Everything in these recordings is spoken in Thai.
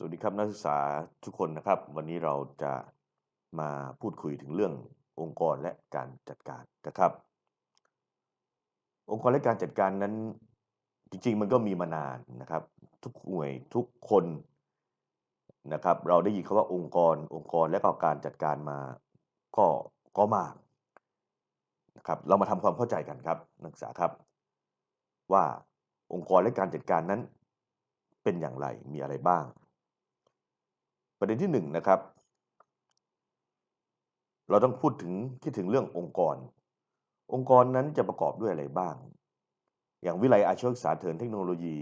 สวัสดีครับนักศึกษาทุกคนนะครับ วันนี้เราจะมาพูดคุยถึงเรื่ององค์กรและการจัดการนะครับ องค์กรและการจัดการนั้นจริงๆ มันก็มีมานานนะครับ ทุกหน่วยทุกคนนะครับ เราได้ยินคำว่าองค์กร องค์กรและก็การจัดการมาก็ก็มากนะครับเรามาทำความเข้าใจกันครับนักศึกษาครับ ว่าองค์กรและการจัดการนั้นเป็นอย่างไรมีอะไรบ้าง ประเด็นที่หนึ่งนะครับ เราต้องพูดถึงคิดถึงเรื่ององค์กร องค์กรนั้นจะประกอบด้วยอะไรบ้าง อย่างวิไลอาชีวศึกษาเถินเทคโนโลยี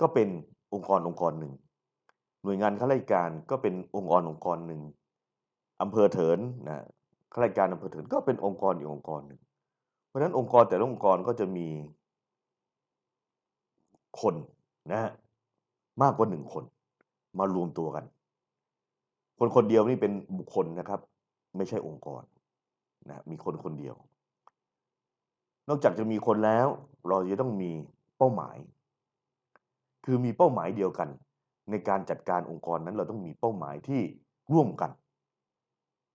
ก็เป็นองค์กรองค์กรหนึ่ง หน่วยงานข้าราชการก็เป็นองค์กรองค์กรหนึ่งอำเภอเถินนะข้าราชการอำเภอเถินก็เป็นองค์กรอีกองค์กรหนึ่ง เพราะฉะนั้นองค์กรแต่ละองค์กรก็จะมีคนนะมากกว่าหนึ่งคนมารวมตัวกัน คนคนเดียวนี่เป็นบุคคลนะครับ ไม่ใช่องค์กรนะมีคนคนเดียว นอกจากจะมีคนแล้ว เราจะต้องมีเป้าหมาย คือมีเป้าหมายเดียวกัน ในการจัดการองค์กรนั้นเราต้องมีเป้าหมายที่ร่วมกัน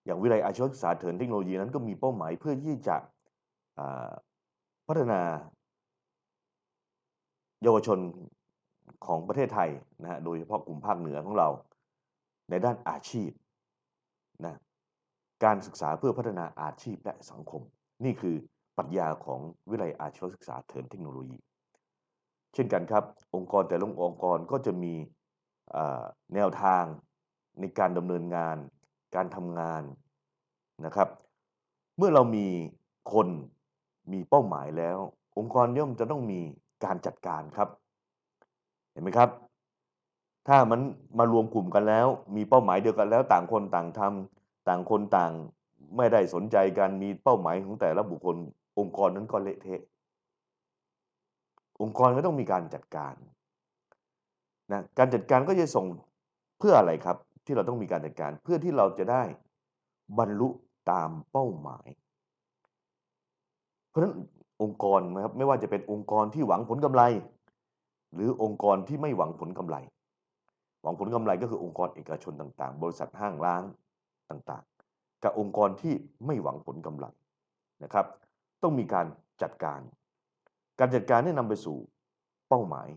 อย่างวิทยาลัยอาชีวศึกษาเถินเทคโนโลยีนั้นก็มีเป้าหมายเพื่อที่จะพัฒนา เยาวชนของประเทศไทยนะฮะโดยเฉพาะกลุ่มภาคเหนือของเรา ในด้านอาชีพนะการศึกษาเพื่อพัฒนาอาชีพและสังคม นี่คือปรัชญาของวิทยาลัยอาชีวศึกษาเถินเทคโนโลยี เช่นกันครับ องค์กรแต่ละองค์กรก็จะมีแนวทางในการดำเนินงาน การทำงานนะครับ เมื่อเรามีคนมีเป้าหมายแล้ว องค์กรย่อมจะต้องมีการจัดการครับ เห็นไหมครับ ถ้ามันมารวมกลุ่มกันแล้ว มีเป้าหมายเดียวกันแล้วต่างคนต่างทำต่างคนต่างไม่ได้สนใจกันมีเป้าหมายของแต่ละบุคคล องค์กรนั้นก็เละเทะ องค์กรก็ต้องมีการจัดการนะการจัดการก็จะส่งเพื่ออะไรครับ ที่เราต้องมีการจัดการเพื่อที่เราจะได้บรรลุตามเป้าหมาย เพราะฉะนั้นองค์กรนะครับไม่ว่าจะเป็นองค์กรที่หวังผลกำไร หรือองค์กรที่ไม่หวังผลกำไร หวังผลกำไรก็คือองค์กรเอกชนต่างๆ บริษัทห้างร้านต่างๆ กับองค์กรที่ไม่หวังผลกำไรนะครับ ต้องมีการจัดการ การจัดการนี่นำไปสู่เป้าหมาย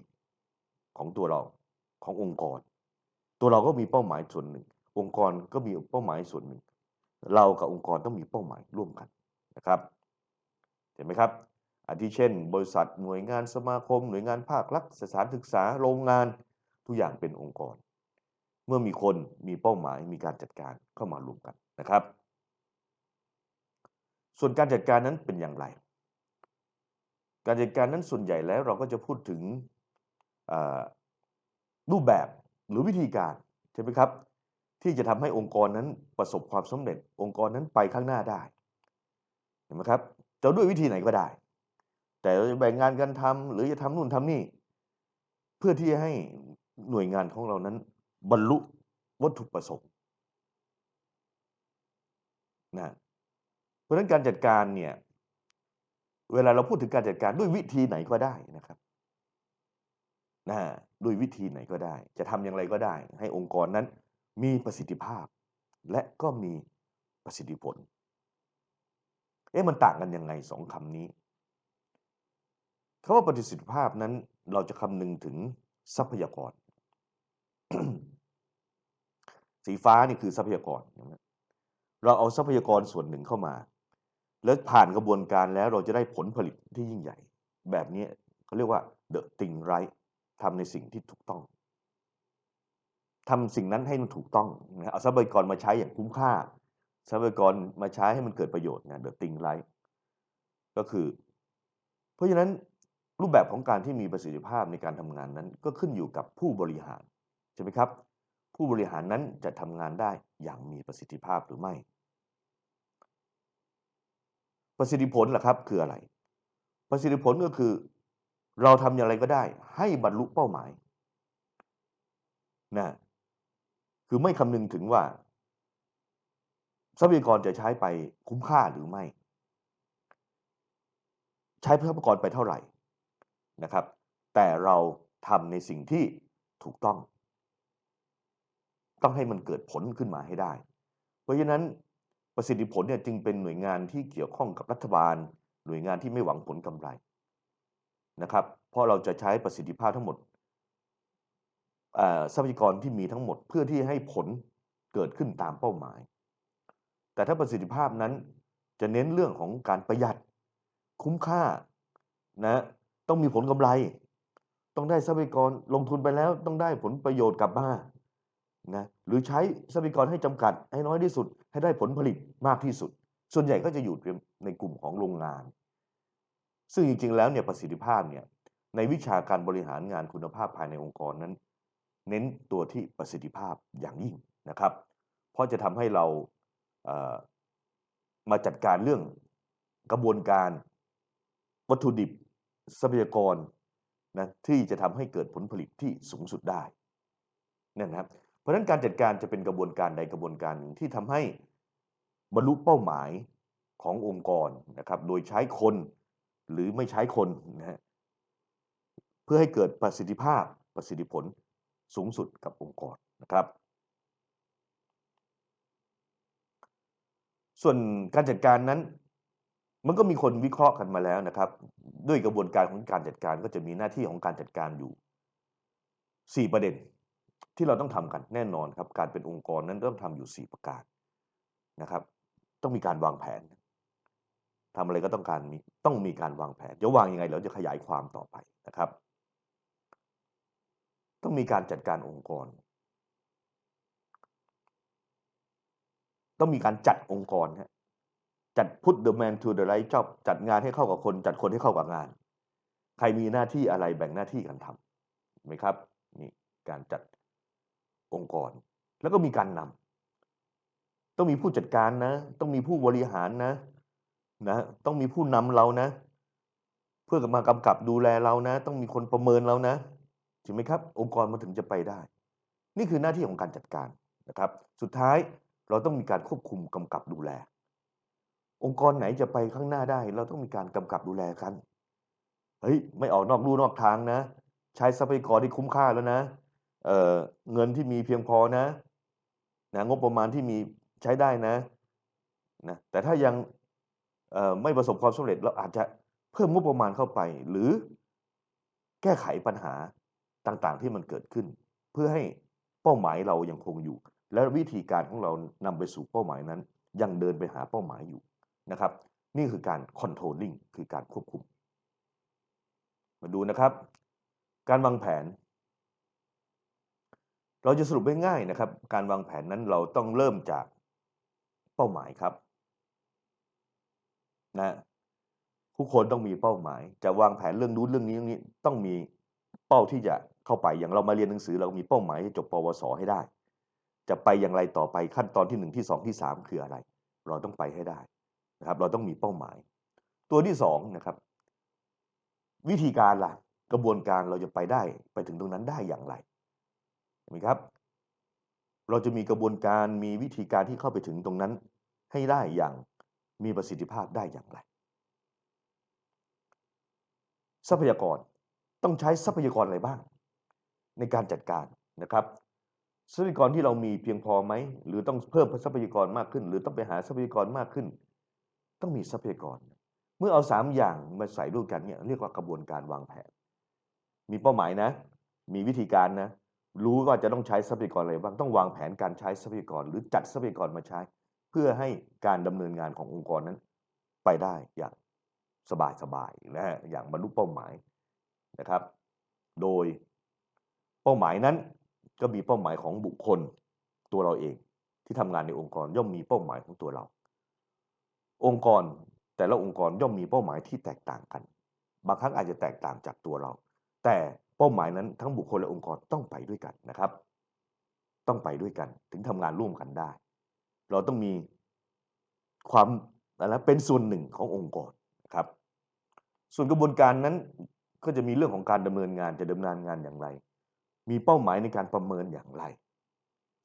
ของตัวเราขององค์กร ตัวเราก็มีเป้าหมายส่วนหนึ่ง องค์กรก็มีเป้าหมายส่วนหนึ่ง เรากับองค์กรต้องมีเป้าหมายร่วมกันนะครับเห็นไหมครับอาทิเช่น บริษัทหน่วยงานสมาคม หน่วยงานภาครัฐสถานศึกษาโรงงาน ทุกอย่างเป็นองค์กร เมื่อมีคนมีเป้าหมายมีการจัดการเข้ามารวมกันนะครับ ส่วนการจัดการนั้นเป็นอย่างไร การจัดการนั้นส่วนใหญ่แล้วเราก็จะพูดถึงรูปแบบหรือวิธีการใช่ไหมครับ ที่จะทำให้องค์กรนั้นประสบความสำเร็จ องค์กรนั้นไปข้างหน้าได้เห็นไหมครับจะด้วยวิธีไหนก็ได้ แต่เราจะแบ่งงานกันทำหรือจะทำนู่นทำนี่ เพื่อที่จะให้ หน่วยงานของเรานั้น บรรลุวัตถุประสงค์นะเพราะฉะนั้นการจัดการเนี่ยเวลาเราพูดถึงการจัดการด้วยวิธีไหนก็ได้นะครับนะด้วยวิธีไหนก็ได้ จะทำอย่างไรก็ได้ ให้องค์กรนั้นมีประสิทธิภาพ และก็มีประสิทธิผล เอ๊ะมันต่างกันยังไงสองคำนี้คำว่าประสิทธิภาพนั้นเราจะคำนึงถึงทรัพยากร สีฟ้านี่คือทรัพยากร เราเอาทรัพยากรส่วนหนึ่งเข้ามา แล้วผ่านกระบวนการแล้วเราจะได้ผลผลิตที่ยิ่งใหญ่ แบบนี้เขาเรียกว่า the thing right ทำในสิ่งที่ถูกต้องทำสิ่งนั้นให้มันถูกต้องเอาทรัพยากรมาใช้อย่างคุ้มค่า ทรัพยากรมาใช้ให้มันเกิดประโยชน์นะ the thing right ก็คือ เพราะฉะนั้นรูปแบบของการที่มีประสิทธิภาพในการทำงานนั้น ก็ขึ้นอยู่กับผู้บริหาร ใช่ไหมครับ ผู้บริหารนั้นจะทำงานได้อย่างมีประสิทธิภาพหรือไม่ ประสิทธิผลล่ะครับคืออะไร ประสิทธิผลก็คือ เราทำอย่างไรก็ได้ ให้บรรลุเป้าหมายนะคือไม่คำนึงถึงว่า ทรัพยากรจะใช้ไปคุ้มค่าหรือไม่ ใช้ทรัพยากรไปเท่าไหร่นะครับ แต่เราทำในสิ่งที่ถูกต้อง ต้องให้มันเกิดผลขึ้นมาให้ได้ เพราะฉะนั้นประสิทธิผลเนี่ยจึงเป็นหน่วยงานที่เกี่ยวข้องกับรัฐบาล หน่วยงานที่ไม่หวังผลกำไรนะครับ เพราะเราจะใช้ประสิทธิภาพทั้งหมดเอ่อทรัพยากรที่มีทั้งหมดเพื่อที่ให้ผลเกิดขึ้นตามเป้าหมาย แต่ถ้าประสิทธิภาพนั้นจะเน้นเรื่องของการประหยัดคุ้มค่านะต้องมีผลกำไร ต้องได้ทรัพยากรลงทุนไปแล้วต้องได้ผลประโยชน์กลับมา นะหรือใช้ทรัพยากรให้จำกัด ให้น้อยที่สุด ให้ได้ผลผลิตมากที่สุด ส่วนใหญ่ก็จะอยู่ในกลุ่มของโรงงาน ซึ่งจริงๆ แล้วเนี่ยประสิทธิภาพเนี่ยในวิชาการบริหารงานคุณภาพภายในองค์กรนั้น เน้นตัวที่ประสิทธิภาพอย่างยิ่งนะครับ เพราะจะทำให้เราเอ่อมาจัดการเรื่องกระบวนการวัตถุดิบทรัพยากรนะที่จะทำให้เกิดผลผลิตที่สูงสุดได้นั่นนะครับ ราะฉะนั้นการจัดการจะเป็นกระบวนการใดกระบวนการหนึ่งที่ทำให้บรรลุเป้าหมายขององค์กรนะครับ โดยใช้คนหรือไม่ใช้คนนะฮะเพื่อให้เกิดประสิทธิภาพประสิทธิผลสูงสุดกับองค์กรนะครับ ส่วนการจัดการนั้น มันก็มีคนวิเคราะห์กันมาแล้วนะครับ ด้วยกระบวนการของการจัดการก็จะมีหน้าที่ของการจัดการอยู่ 4 ประเด็น ที่เราต้องทำกันแน่นอนครับ การเป็นองค์กรนั้นต้องทำอยู่ 4 ประการนะครับ ต้องมีการวางแผนทำอะไรก็ต้องการมีต้องมีการวางแผนจะวางยังไงเราจะขยายความต่อไปนะครับ ต้องมีการจัดการองค์กร ต้องมีการจัดองค์กรฮะจัด put the man to the right job จัดงานให้เข้ากับคน จัดคนให้เข้ากับงาน ใครมีหน้าที่อะไรแบ่งหน้าที่กันทำไหมครับ นี่การจัด แล้วก็มีการนำต้องมีผู้จัดการนะ ต้องมีผู้บริหารนะนะต้องมีผู้นำเรานะ เพื่อมากำกับดูแลเรานะ ต้องมีคนประเมินเรานะถูกไหมครับ องค์กรมันถึงจะไปได้ นี่คือหน้าที่ของการจัดการนะครับ สุดท้ายเราต้องมีการควบคุมกำกับดูแล องค์กรไหนจะไปข้างหน้าได้ เราต้องมีการกำกับดูแลกันเฮ้ยไม่ออกนอกลู่นอกทางนะ ใช้ทรัพยากรที่คุ้มค่าแล้วนะเออเงินที่มีเพียงพอนะ นะงบประมาณที่มีใช้ได้นะนะแต่ถ้ายังไม่ประสบความสำเร็จเราอาจจะเพิ่มงบประมาณเข้าไป หรือแก้ไขปัญหาต่างๆที่มันเกิดขึ้น เพื่อให้เป้าหมายเรายังคงอยู่ และวิธีการของเรานำไปสู่เป้าหมายนั้น ยังเดินไปหาเป้าหมายอยู่นะครับ นี่คือการ controlling คือการควบคุม มาดูนะครับ การวางแผน เราจะสรุปง่ายๆนะครับ การวางแผนนั้นเราต้องเริ่มจากเป้าหมายครับนะทุกคนต้องมีเป้าหมาย จะวางแผนเรื่องนู้นเรื่องนี้เรื่องนี้ต้องมีเป้าที่จะเข้าไปอย่างเรามาเรียนหนังสือ เรามีเป้าหมายจะจบปวสให้ได้ จะไปอย่างไรต่อไปขั้นตอนที่หนึ่งที่สองที่สามคืออะไร เราต้องไปให้ได้นะครับ เราต้องมีเป้าหมาย ตัวที่สองนะครับ วิธีการล่ะ กระบวนการเราจะไปได้ไปถึงตรงนั้นได้อย่างไร เห็นไหมครับ เราจะมีกระบวนการมีวิธีการที่เข้าไปถึงตรงนั้น ให้ได้อย่างมีประสิทธิภาพได้อย่างไร ทรัพยากรต้องใช้ทรัพยากรอะไรบ้าง ในการจัดการนะครับทรัพยากรที่เรามีเพียงพอไหม หรือต้องเพิ่มทรัพยากรมากขึ้น หรือต้องไปหาทรัพยากรมากขึ้น ต้องมีทรัพยากร เมื่อเอาสามอย่างมาใส่ด้วยกันเนี่ยเรียกว่ากระบวนการวางแผน มีเป้าหมายนะ มีวิธีการนะ รู้ว่าจะต้องใช้ทรัพยากรอะไรบ้างต้องวางแผนการใช้ทรัพยากร หรือจัดทรัพยากรมาใช้ เพื่อให้การดำเนินงานขององค์กรนั้น ไปได้อย่างสบายๆนะฮะอย่างบรรลุเป้าหมายนะครับ โดยเป้าหมายนั้นก็มีเป้าหมายของบุคคลตัวเราเอง ที่ทำงานในองค์กรย่อมมีเป้าหมายของตัวเรา องค์กรแต่ละองค์กรย่อมมีเป้าหมายที่แตกต่างกัน บางครั้งอาจจะแตกต่างจากตัวเรา แต่ เป้าหมายนั้นทั้งบุคคลและองค์กรต้องไปด้วยกันนะครับ ต้องไปด้วยกันถึงทำงานร่วมกันได้ เราต้องมีความอะไรเป็นส่วนหนึ่งขององค์กรครับ ส่วนกระบวนการนั้นก็จะมีเรื่องของการดำเนินงานจะดำเนินงานอย่างไร มีเป้าหมายในการประเมินอย่างไร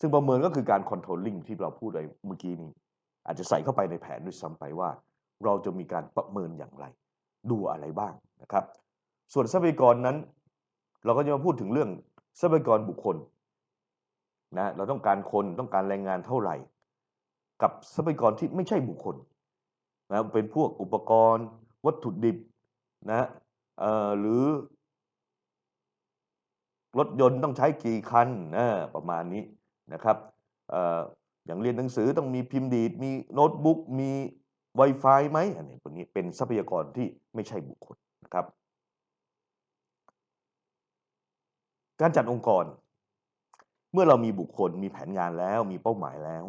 ซึ่งประเมินก็คือการ controlling ที่เราพูดไปเมื่อกี้นี้ อาจจะใส่เข้าไปในแผนด้วยซ้ำไปว่า เราจะมีการประเมินอย่างไร ดูอะไรบ้างนะครับ ส่วนทรัพยากรนั้น เราก็จะมาพูดถึงเรื่องทรัพยากรบุคคลนะเราต้องการคนต้องการแรงงานเท่าไหร่ กับทรัพยากรที่ไม่ใช่บุคคลนะเป็นพวกอุปกรณ์ วัตถุดิบนะเอ่อหรือ รถยนต์ต้องใช้กี่คันนะประมาณนี้นะครับเอ่ออย่างเรียนหนังสือต้องมีพิมพ์ดีดมีโน้ตบุ๊กมี Wi-Fi ไหมอันนี้พวกนี้เป็นทรัพยากรที่ไม่ใช่บุคคลนะครับ การจัดองค์กร เมื่อเรามีบุคคลมีแผนงานแล้วมีเป้าหมายแล้ว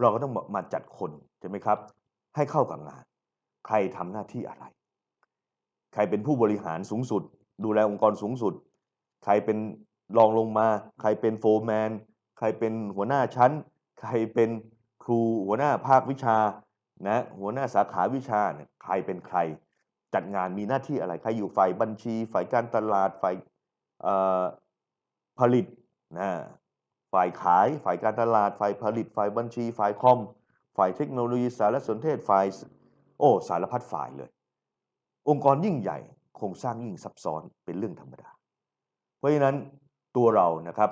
เราก็ต้องมาจัดคนใช่ไหมครับ ให้เข้ากับงาน ใครทำหน้าที่อะไร ใครเป็นผู้บริหารสูงสุด ดูแลองค์กรสูงสุด ใครเป็นรองลงมา ใครเป็นโฟร์แมนใครเป็นหัวหน้าชั้น ใครเป็นครูหัวหน้าภาควิชานะหัวหน้าสาขาวิชาเนี่ยใครเป็นใคร จัดงานมีหน้าที่อะไร ใครอยู่ฝ่ายบัญชี ฝ่ายการตลาดฝ่าย ผลิตนะฝ่ายขาย ฝ่ายการตลาด ฝ่ายผลิต ฝ่ายบัญชี ฝ่ายคอม ฝ่ายเทคโนโลยีสารสนเทศ ฝ่าย โอ้ สารพัดฝ่ายเลย องค์กรยิ่งใหญ่ โครงสร้างยิ่งซับซ้อน เป็นเรื่องธรรมดา เพราะฉะนั้นตัวเรานะครับ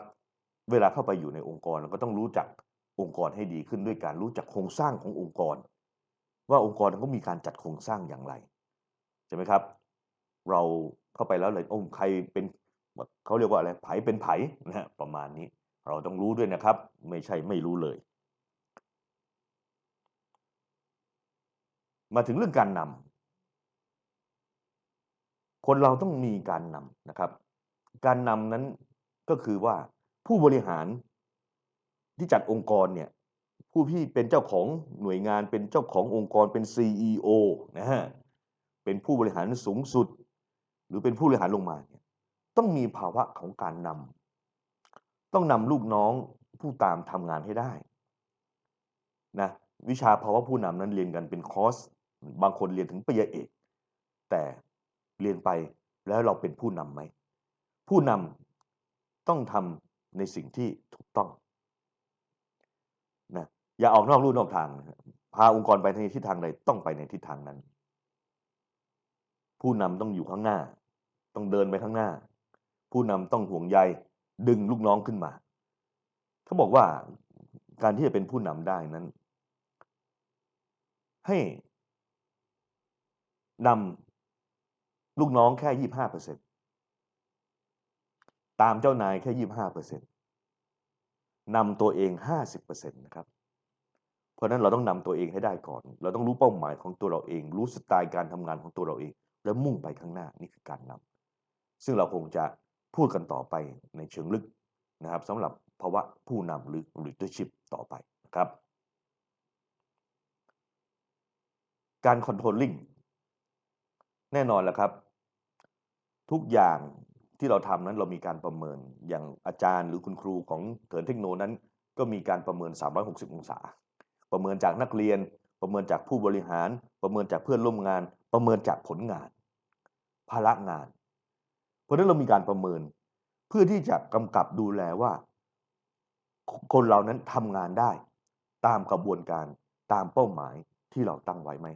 เวลาเข้าไปอยู่ในองค์กรเราก็ต้องรู้จักองค์กรให้ดีขึ้นด้วยการรู้จักโครงสร้างขององค์กร ว่าองค์กรเขามีการจัดโครงสร้างอย่างไร ใช่ไหมครับ เราเข้าไปแล้วเลยโอ้ใครเป็น เขาเรียกว่าอะไรไผเป็นไผนะฮะประมาณนี้ เราต้องรู้ด้วยนะครับ ไม่ใช่ไม่รู้เลย มาถึงเรื่องการนำคนเราต้องมีการนำนะครับ การนำนั้นก็คือว่าผู้บริหารที่จัดองค์กรเนี่ยผู้ที่เป็นเจ้าของหน่วยงานเป็นเจ้าขององค์กรเป็น CEO นะฮะเป็นผู้บริหารสูงสุด หรือเป็นผู้บริหารลงมา ต้องมีภาวะของการนำต้องนำลูกน้องผู้ตามทำงานให้ได้นะวิชาภาวะผู้นำนั้นเรียนกันเป็นคอร์สบางคนเรียนถึงปริญญาเอก แต่เรียนไปแล้วเราเป็นผู้นำไหม ผู้นำต้องทำในสิ่งที่ถูกต้องนะอย่าออกนอกลู่นอกทาง พาองค์กรไปในทิศทางใดต้องไปในทิศทางนั้น ผู้นำต้องอยู่ข้างหน้า ต้องเดินไปข้างหน้า ผู้นำต้องห่วงใยดึงลูกน้องขึ้นมา เขาบอกว่าการที่จะเป็นผู้นำได้นั้น ให้นำลูกน้องแค่ยี่บห้าเปอร์เซ็นตามเจ้านายแค่ยี่บห้าเปอร์เซ็นนำตัวเองห้าสิบเปอร์เซ็นตนะครับ เพราะนั้นเราต้องนำตัวเองให้ได้ก่อน เราต้องรู้เป้าหมายของตัวเราเอง รู้สไตล์การทำงานของตัวเราเอง แล้วมุ่งไปข้างหน้านี่คือการนำซึ่งเราคงจะ พูดกันต่อไปในเชิงลึกนะครับสำหรับภาวะผู้นำหรือ leadership ต่อไปนะครับ การ controlling แน่นอนแหละครับ ทุกอย่างที่เราทำนั้นเรามีการประเมินอย่างอาจารย์หรือคุณครูของเถินเทคโนนั้น ก็มีการประเมิน 360 องศา ประเมินจากนักเรียน ประเมินจากผู้บริหาร ประเมินจากเพื่อนร่วมงาน ประเมินจากผลงาน ภาระงาน เพราะนั้นเรามีการประเมิน เพื่อที่จะกำกับดูแลว่า คนเรานั้นทำงานได้ ตามกระบวนการตามเป้าหมายที่เราตั้งไว้ไหม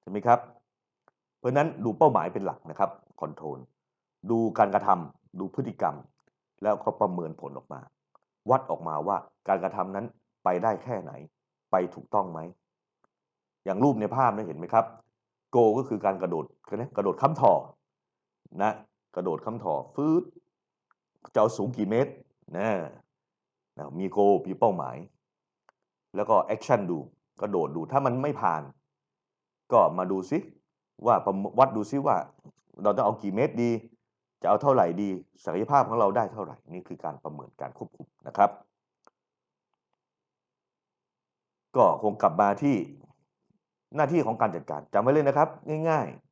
ใช่ไหมครับ เพราะนั้นดูเป้าหมายเป็นหลักนะครับคอนโทรลดูการกระทำดูพฤติกรรม แล้วก็ประเมินผลออกมา วัดออกมาว่าการกระทำนั้นไปได้แค่ไหน ไปถูกต้องไหม อย่างรูปในภาพนี้เห็นไหมครับ โกก็คือการกระโดดนะกระโดดข้ามถอนะ กระโดดข้ามถอฟืดจะเอาสูงกี่เมตรนะนะมีโกมีเป้าหมาย แล้วก็แอคชั่นดูกระโดดดูถ้ามันไม่ผ่าน ก็มาดูซิว่าวัดดูซิว่า เราต้องเอากี่เมตรดี จะเอาเท่าไหร่ดีศักยภาพของเราได้เท่าไหร่นี่คือการประเมินการควบคุมนะครับ ก็คงกลับมาที่หน้าที่ของการจัดการจำไว้เลยนะครับ ง่าย ๆ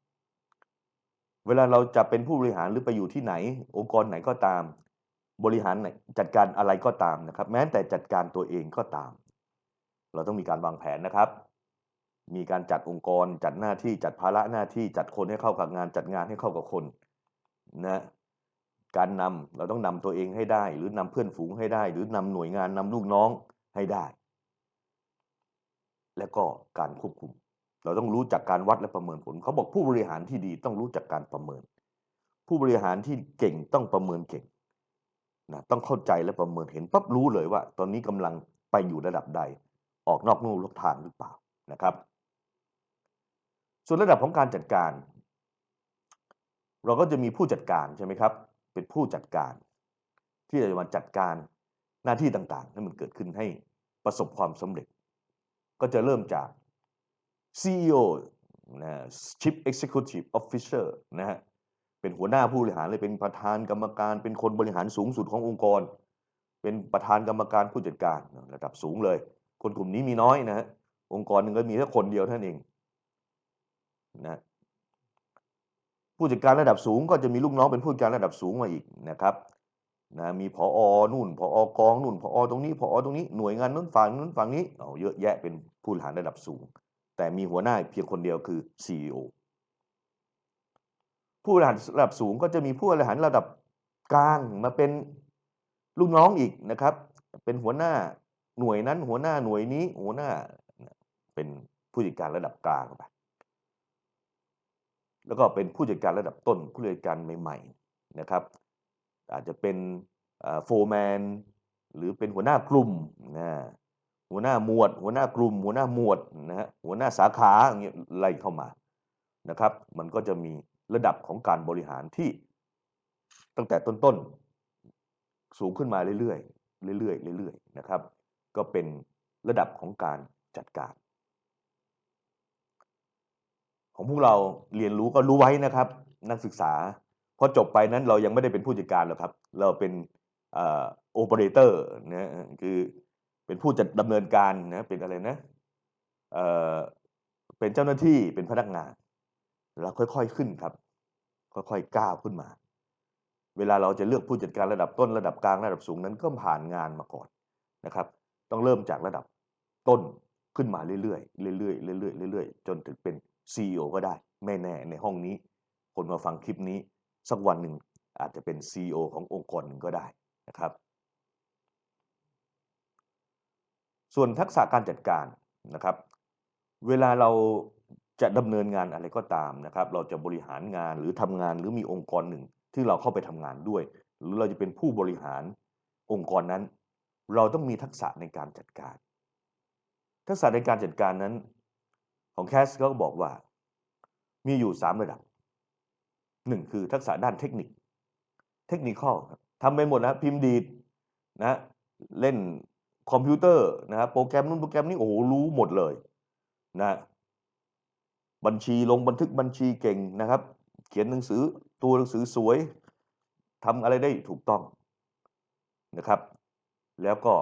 เวลาเราจะเป็นผู้บริหารหรือไปอยู่ที่ไหน องค์กรไหนก็ตาม บริหารจัดการอะไรก็ตามนะครับ แม้แต่จัดการตัวเองก็ตาม เราต้องมีการวางแผนนะครับ มีการจัดองค์กร จัดหน้าที่จัดภาระหน้าที่จัดคนให้เข้ากับงาน จัดงานให้เข้ากับคนนะการนำเราต้องนำตัวเองให้ได้ หรือนำเพื่อนฝูงให้ได้ หรือนำหน่วยงานนำลูกน้องให้ได้ และก็การควบคุม เราต้องรู้จักการวัดและประเมินผล เขาบอกผู้บริหารที่ดีต้องรู้จักการประเมิน ผู้บริหารที่เก่งต้องประเมินเก่งนะต้องเข้าใจและประเมินเห็นปั๊บรู้เลยว่า ตอนนี้กำลังไปอยู่ระดับใด ออกนอกนู่นลกทางหรือเปล่านะครับ ส่วนระดับของการจัดการ เราก็จะมีผู้จัดการใช่ไหมครับ เป็นผู้จัดการ ที่จะมาจัดการหน้าที่ต่างๆให้มันเกิดขึ้นให้ประสบความสำเร็จ ก็จะเริ่มจาก CEO นะ Chief Executive Officer นะฮะเป็นหัวหน้าผู้บริหารเลยเป็นประธานกรรมการ เป็นคนบริหารสูงสุดขององค์กร เป็นประธานกรรมการผู้จัดการระดับสูงเลย คนกลุ่มนี้มีน้อยนะฮะองค์กรหนึ่งก็มีแค่คนเดียวเท่านั้นเองนะผู้จัดการระดับสูงก็จะมีลูกน้องเป็นผู้จัดการระดับสูงมาอีกนะครับนะมีผอนู่นผอกองนู่นผอตรงนี้ผอตรงนี้หน่วยงานนู้นฝั่งนู้นฝั่งนี้เอาเยอะแยะเป็นผู้บริหารระดับสูง แต่มีหัวหน้าเพียงคนเดียวคือ CEO ผู้บริหารระดับสูงก็จะมีผู้บริหารระดับกลางมาเป็นลูกน้องอีกนะครับ เป็นหัวหน้าหน่วยนั้น หัวหน้าหน่วยนี้ หัวหน้าเป็นผู้จัดการระดับกลางไปแล้วก็เป็นผู้จัดการระดับต้น ผู้จัดการใหม่ ๆนะครับ อาจจะเป็นโฟร์แมนหรือเป็นหัวหน้ากลุ่มนะ หัวหน้าหมวด หัวหน้ากลุ่ม หัวหน้าหมวดนะฮะหัวหน้าสาขาอย่างเงี้ยไล่เข้ามานะครับ มันก็จะมีระดับของการบริหารที่ตั้งแต่ต้นๆสูงขึ้นมาเรื่อยๆเรื่อยๆเรื่อยๆนะครับ ก็เป็นระดับของการจัดการ ของพวกเราเรียนรู้ก็รู้ไว้นะครับ นักศึกษาพอจบไปนั้นเรายังไม่ได้เป็นผู้จัดการหรอกครับ เราเป็นโอเปอเรเตอร์นะคือ เป็นผู้จัดดำเนินการนะเป็นอะไรนะเอ่อเป็นเจ้าหน้าที่เป็นพนักงานเราค่อยๆขึ้นครับ ค่อยๆก้าวขึ้นมา เวลาเราจะเลือกผู้จัดการระดับต้นระดับกลางระดับสูงนั้นก็ผ่านงานมาก่อนนะครับ ต้องเริ่มจากระดับต้นขึ้นมาเรื่อยๆเรื่อยๆเรื่อยๆเรื่อยๆจนถึงเป็น CEO ก็ได้ ไม่แน่ในห้องนี้ คนมาฟังคลิปนี้ สักวันหนึ่งอาจจะเป็น CEO ขององค์กรหนึ่งก็ได้นะครับ ส่วนทักษะการจัดการนะครับ เวลาเราจะดำเนินงานอะไรก็ตามนะครับ เราจะบริหารงานหรือทำงานหรือมีองค์กรหนึ่ง ที่เราเข้าไปทำงานด้วย หรือเราจะเป็นผู้บริหารองค์กรนั้น เราต้องมีทักษะในการจัดการ ทักษะในการจัดการนั้น ของแคสก็บอกว่า มีอยู่ 3 ระดับหนึ่งคือทักษะด้านเทคนิค เทคนิคอลทำไปหมดนะพิมพ์ดีดนะเล่น คอมพิวเตอร์นะครับโปรแกรมนู้นโปรแกรมนี้โอ้โหรู้หมดเลยนะบัญชีลงบันทึกบัญชีเก่งนะครับ เขียนหนังสือตัวหนังสือสวยทำอะไรได้ถูกต้องนะครับ แล้วก็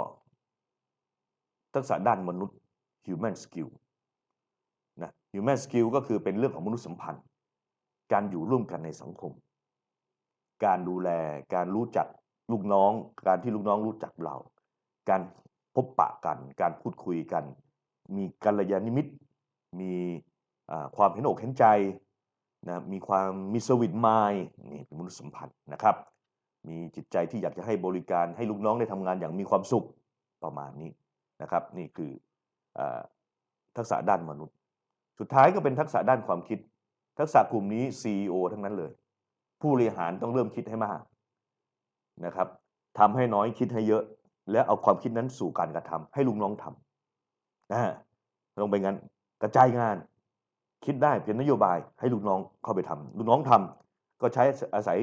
ทักษะด้านมนุษย์ human skill นะ human skill ก็คือเป็นเรื่องของมนุษยสัมพันธ์ การอยู่ร่วมกันในสังคม การดูแลการรู้จักลูกน้อง การที่ลูกน้องรู้จักเรา การ บปะกัน การพูดคุยกัน มีกัลยาณมิตร มีความเห็นอกเห็นใจนะมีความมีสวิตมายนี่เป็นมนุษยสัมพันธ์นะครับ มีจิตใจที่อยากจะให้บริการให้ลูกน้องได้ทำงานอย่างมีความสุขประมาณนี้นะครับ นี่คืออทักษะด้านมนุษย์ สุดท้ายก็เป็นทักษะด้านความคิด ทักษะกลุ่มนี้ CEO ทั้งนั้นเลย ผู้บริหารต้องเริ่มคิดให้มากนะครับทำให้น้อยคิดให้เยอะ แล้วเอาความคิดนั้นสู่การกระทำให้ลูกน้องทำนะลงไปงั้นกระจายงาน คิดได้เป็นนโยบาย ให้ลูกน้องเข้าไปทำลูกน้องทำก็ใช้อาศัย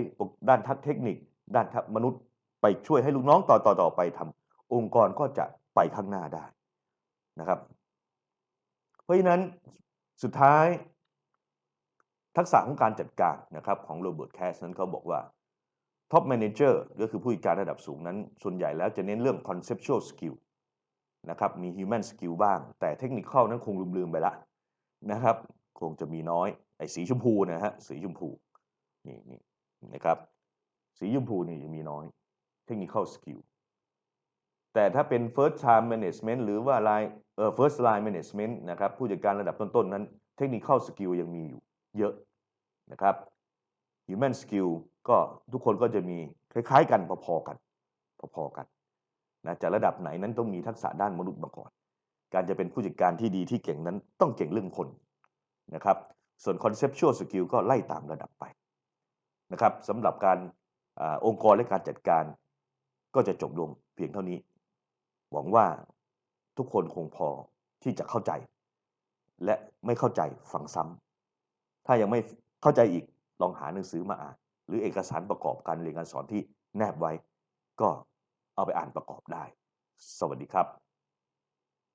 ด้านทักเทคนิค ด้านมนุษย์ไปช่วยให้ลูกน้องต่อต่อต่อไปทำองค์กรก็จะไปข้างหน้าได้นะครับ เพราะฉะนั้นสุดท้ายทักษะของการจัดการนะครับของโรเบิร์ตแคสนั้นเขาบอกว่า ท็อปแมเนเจอร์ก็คือผู้จัดการระดับสูงนั้น ส่วนใหญ่แล้วจะเน้นเรื่อง conceptual skill นะครับ มี human skill บ้าง แต่เทคนิคเข้านั้นคงลืมๆไปละนะครับ คงจะมีน้อย ไอ้สีชมพูนะฮะ สีชมพู นี่นี่นะครับ สีชมพูนี่จะมีน้อย technical skill แต่ถ้าเป็น first time management หรือว่า line เอ่อ first line management นะครับ ผู้จัดการระดับต้นๆนั้น technical skill ยังมีอยู่เยอะนะครับ human skill ก็ทุกคนก็จะมีคล้ายๆ กันพอๆกันพอๆกันนะจะระดับไหนนั้นต้องมีทักษะด้านมนุษย์มาก่อน การจะเป็นผู้จัดการที่ดีที่เก่งนั้นต้องเก่งเรื่องคนนะครับส่วน conceptual skill ก็ไล่ตามระดับไปนะครับสำหรับการอองค์กรและการจัดการ ก็จะจบลงเพียงเท่านี้ หวังว่าทุกคนคงพอที่จะเข้าใจ และไม่เข้าใจฟังซ้ำถ้ายังไม่เข้าใจอีก ลองหาหนังสือมาอ่าน หรือเอกสารประกอบการเรียนการสอนที่แนบไว้ ก็เอาไปอ่านประกอบได้ สวัสดีครับ